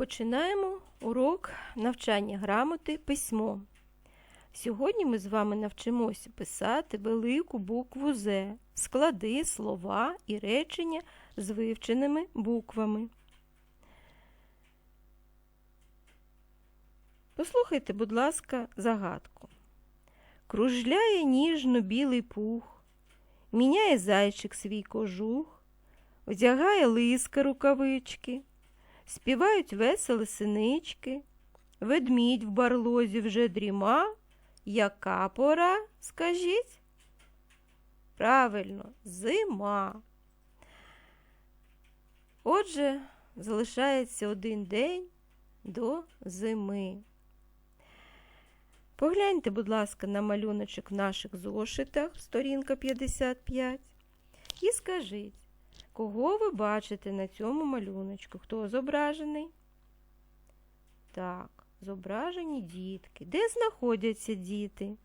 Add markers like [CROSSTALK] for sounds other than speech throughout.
Починаємо урок навчання грамоти письмо. Сьогодні ми з вами навчимося писати велику букву З, склади, слова і речення з вивченими буквами. Послухайте, будь ласка, загадку. Кружляє ніжно білий пух, міняє зайчик свій кожух, одягає лиска рукавички. Співають весело синички, ведмідь в барлозі вже дріма. Яка пора, скажіть? Правильно, зима. Отже, залишається один день до зими. Погляньте, будь ласка, на малюночок в наших зошитах, сторінка 55, і скажіть, Кого ви бачите на цьому малюночку? Хто зображений? Так, зображені дітки. Де знаходяться діти?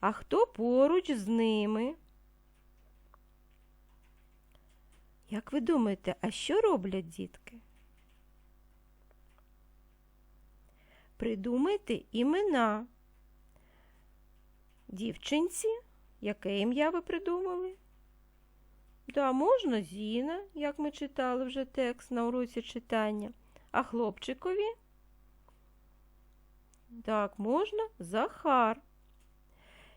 А хто поруч з ними? Як ви думаєте, а що роблять дітки? Придумайте імена. Дівчинці, яке ім'я ви придумали? Да, можна Зіна, як ми читали вже текст на уроці читання. А хлопчикові? Так, можна Захар.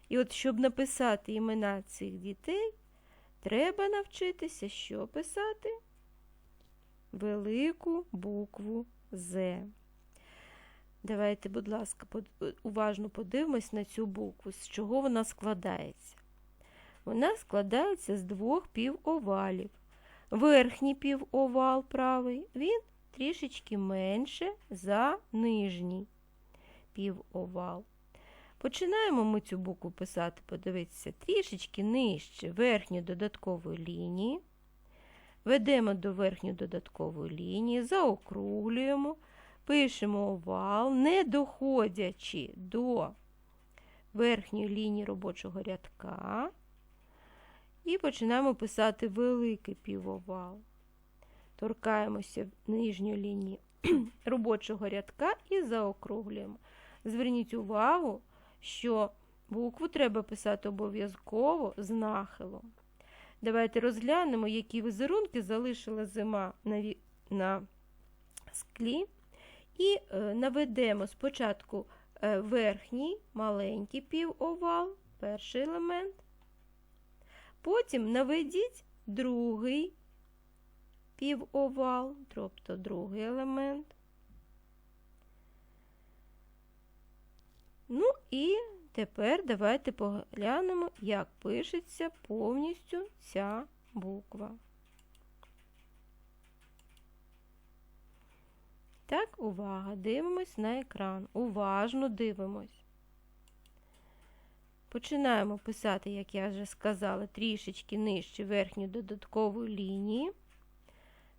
І от, щоб написати імена цих дітей, треба навчитися, що писати? Велику букву З. Давайте, будь ласка, уважно подивимось на цю букву, з чого вона складається. Вона складається з двох півовалів. Верхній півовал правий, він трішечки менше за нижній півовал. Починаємо ми цю букву писати, подивитися, трішечки нижче верхньої додаткової лінії. Ведемо до верхньої додаткової лінії, заокруглюємо, пишемо овал, не доходячи до верхньої лінії робочого рядка. І починаємо писати великий півовал. Торкаємося нижньої лінії [CLEARS THROAT] робочого рядка і заокруглюємо. Зверніть увагу, що букву треба писати обов'язково з нахилом. Давайте розглянемо, які візерунки залишила зима на на склі. І е, наведемо спочатку е, верхній маленький півовал, перший елемент. Потім наведіть другий півовал, тобто другий елемент. Ну і тепер давайте поглянемо, як пишеться повністю ця буква. Так, увага, дивимось на екран. Уважно дивимось. Починаємо писати, як я вже сказала, трішечки нижче верхньої додаткової лінії.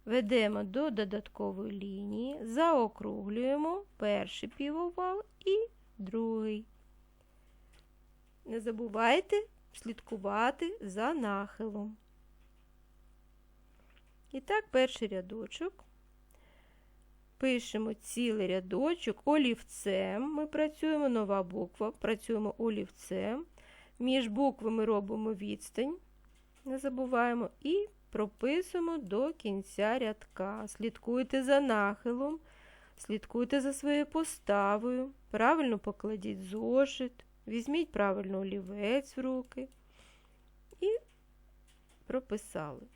Ведемо до додаткової лінії, заокруглюємо перший півовал і другий. Не забувайте слідкувати за нахилом. І так, перший рядочок. Пишемо цілий рядочок олівцем. Ми працюємо нова буква, працюємо олівцем. Між буквами робимо відстань, не забуваємо, і прописуємо до кінця рядка. Слідкуйте за нахилом, слідкуйте за своєю поставою. Правильно покладіть зошит, візьміть правильно олівець в руки і прописали.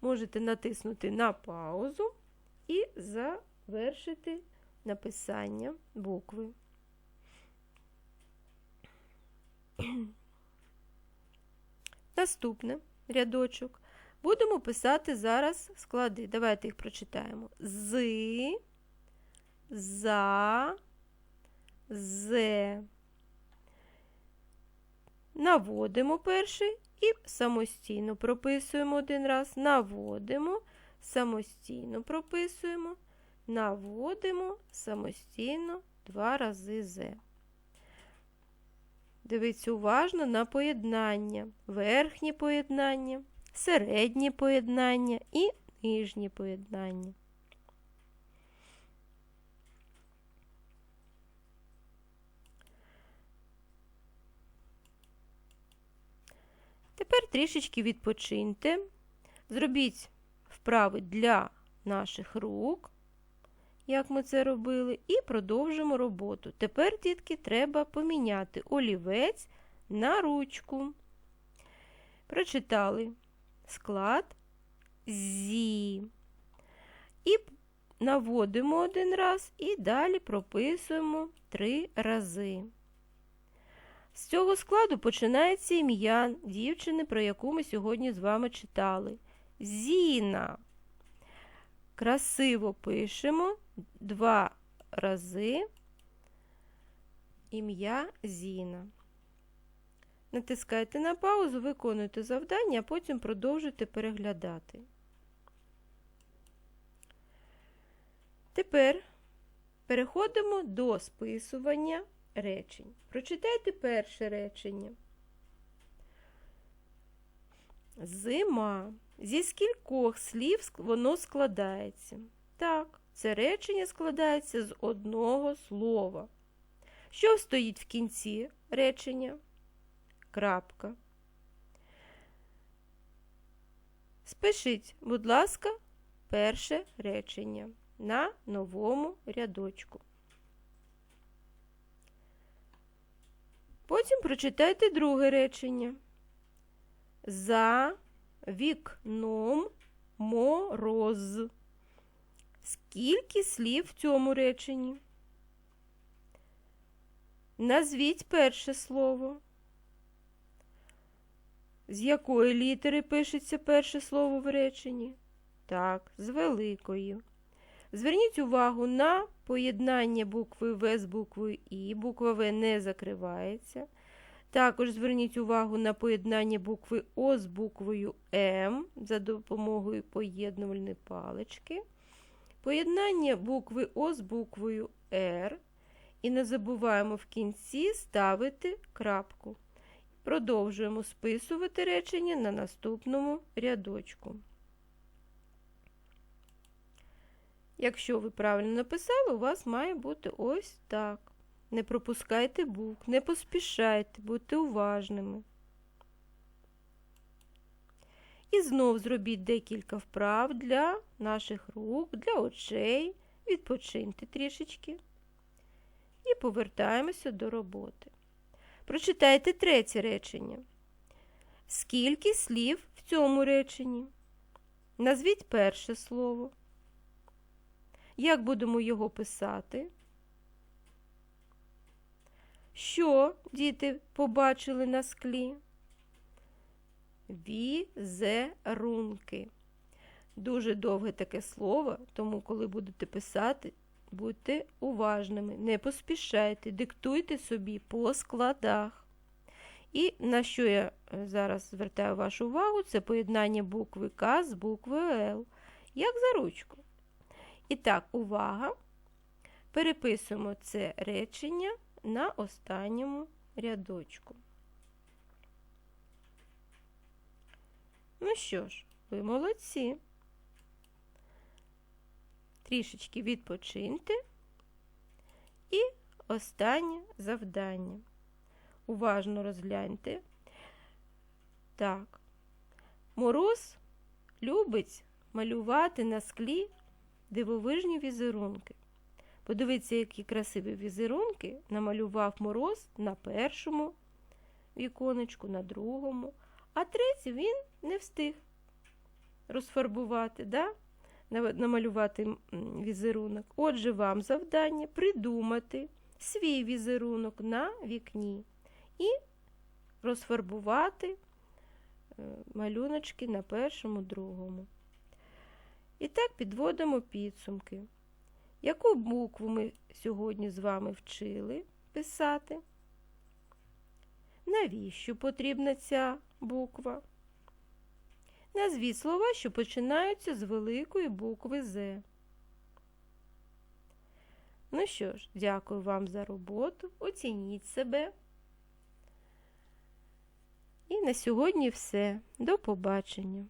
Можете натиснути на паузу і завершити написання букви. Наступне рядочок. Будемо писати зараз склади. Давайте їх прочитаємо. З, за, зе. Наводимо перший і самостійно прописуємо один раз. Наводимо, самостійно прописуємо, наводимо самостійно два рази зе. Дивіться уважно на поєднання, верхнє поєднання, середнє поєднання і нижнє поєднання. Тепер трішечки відпочиньте. Зробіть вправи для наших рук, як ми це робили, і продовжимо роботу. Тепер, дітки, треба поміняти олівець на ручку. Прочитали склад зі. І наводимо один раз і далі прописуємо три рази. З цього складу починається ім'я дівчини, про яку ми сьогодні з вами читали. Зіна. Красиво пишемо два рази ім'я Зіна. Натискайте на паузу, виконуйте завдання, а потім продовжуйте переглядати. Тепер переходимо до списування речень. Прочитайте перше речення. Зима. Зі скількох слів воно складається? Так, це речення складається з одного слова. Що стоїть в кінці речення? Крапка. Спишіть, будь ласка, перше речення на новому рядочку. Потім прочитайте друге речення. За вікном мороз. Скільки слів в цьому реченні? Назвіть перше слово. З якої літери пишеться перше слово в реченні? Так, з великої. Зверніть увагу на поєднання букви В з буквою І. Буква В не закривається. Також зверніть увагу на поєднання букви О з буквою М за допомогою поєднувальної палички. Поєднання букви О з буквою Р. І не забуваємо в кінці ставити крапку. Продовжуємо списувати речення на наступному рядочку. Якщо ви правильно написали, у вас має бути ось так. Не пропускайте букв, не поспішайте, будьте уважними. І знов зробіть декілька вправ для наших рук, для очей. Відпочиньте трішечки. І повертаємося до роботи. Прочитайте третє речення. Скільки слів в цьому реченні? Назвіть перше слово. Як будемо його писати? Що діти побачили на склі? Візерунки. Дуже довге таке слово, тому, коли будете писати, будьте уважними, не поспішайте, диктуйте собі по складах. І на що я е, зараз звертаю вашу увагу, це поєднання букви К з буквою Л, як за ручку. І так, увага. Переписуємо це речення на останньому рядочку. Ну що ж, ви молодці. Трішечки відпочиньте. І останнє завдання. Уважно розгляньте. Так, мороз любить малювати на склі дивовижні візерунки. Подивіться, які красиві візерунки намалював мороз на першому віконечку, на другому, а третій він не встиг розфарбувати, да? намалювати візерунок. Отже, вам завдання придумати свій візерунок на вікні і розфарбувати е, малюночки на першому, другому. І так підводимо підсумки. Яку букву ми сьогодні з вами вчили писати? Навіщо потрібна ця буква? Назвіть слова, що починаються з великої букви З. Ну що ж, дякую вам за роботу. Оцініть себе. І на сьогодні все. До побачення!